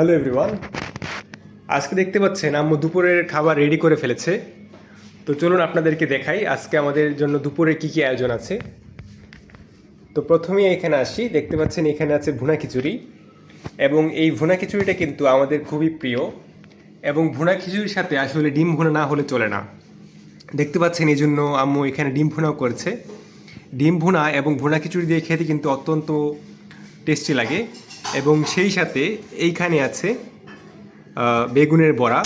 Hello everyone আজকে দেখতে পাচ্ছেন, আম্মু দুপুরের খাবার রেডি করে ফেলেছে। তো চলুন আপনাদেরকে দেখাই আজকে আমাদের জন্য দুপুরে কি কি আয়োজন আছে। তো প্রথমেই এখানে আসি। দেখতে পাচ্ছেন, এখানে আছে ভুনা খিচুড়ি। এবং এই ভুনা খিচুড়িটা কিন্তু আমাদের খুবই প্রিয়। এবং ভুনা খিচুড়ির সাথে আসলে ডিম ভুনা না হলে চলে না। দেখতে পাচ্ছেন, এই জন্য আম্মু এখানে ডিম ভুনাও করেছে। ডিম ভুনা এবং ভুনা খিচুড়ি দিয়ে খেতে কিন্তু অত্যন্ত টেস্টি লাগে। এবং সেই সাথে এইখানে আছে বেগুনের বড়া।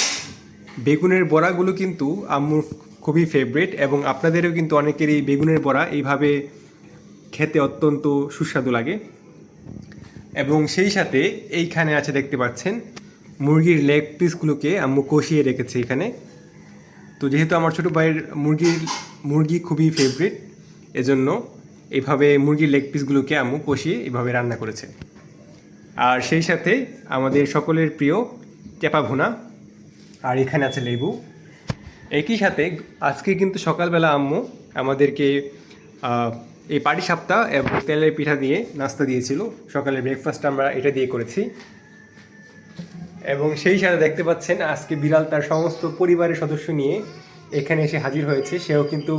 বেগুনের বড়াগুলো কিন্তু আম্মুর খুবই ফেভারিট এবং আপনাদেরও কিন্তু অনেকেরই বেগুনের বড়া এইভাবে খেতে অত্যন্ত সুস্বাদু লাগে। এবং সেই সাথে এইখানে আছে দেখতে পাচ্ছেন, মুরগির লেগ পিসগুলোকে আম্মু কষিয়ে রেখেছে এখানে। তো যেহেতু আমার ছোটো ভাইয়ের মুরগির, মুরগি খুবই ফেভারিট এজন্য এইভাবে মুরগির লেগ পিসগুলোকে আম্মু কষিয়ে এইভাবে রান্না করেছে। আর সেই সাথে আমাদের সকলের প্রিয় চেপা ভুনা, আর এখানে আছে লেবু। একই সাথে আজকে কিন্তু সকালবেলা আম্মু আমাদেরকে এই পাটি সাপ্তাহ এবং তেলের পিঠা দিয়ে নাস্তা দিয়েছিল। সকালের ব্রেকফাস্ট আমরা এটা দিয়ে করেছি। এবং সেই সাথে দেখতে পাচ্ছেন আজকে বিড়াল তার সমস্ত পরিবারের সদস্য নিয়ে এখানে এসে হাজির হয়েছে। সেও কিন্তু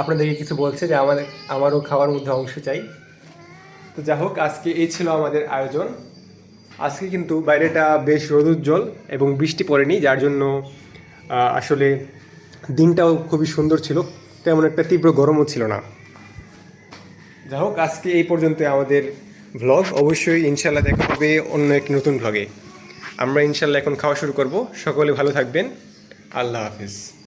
আপনাদেরকে কিছু বলছে যে আমার আমারও খাওয়ার মধ্যে অংশ চাই। তো যা হোক, আজকে এই ছিল আমাদের আয়োজন। আজকে কিন্তু বাইরেটা বেশ রোদুজ্জ্বল এবং বৃষ্টি পড়েনি, যার জন্য আসলে দিনটাও খুবই সুন্দর ছিল। তেমন একটা তীব্র গরমও ছিল না। যা হোক, আজকে এই পর্যন্ত আমাদের ভ্লগ অবশ্যই ইনশাল্লাহ দেখা হবে অন্য একটি নতুন ভ্লগে আমরা ইনশাল্লাহ এখন খাওয়া শুরু করব। সকলে ভালো থাকবেন। আল্লাহ হাফিজ।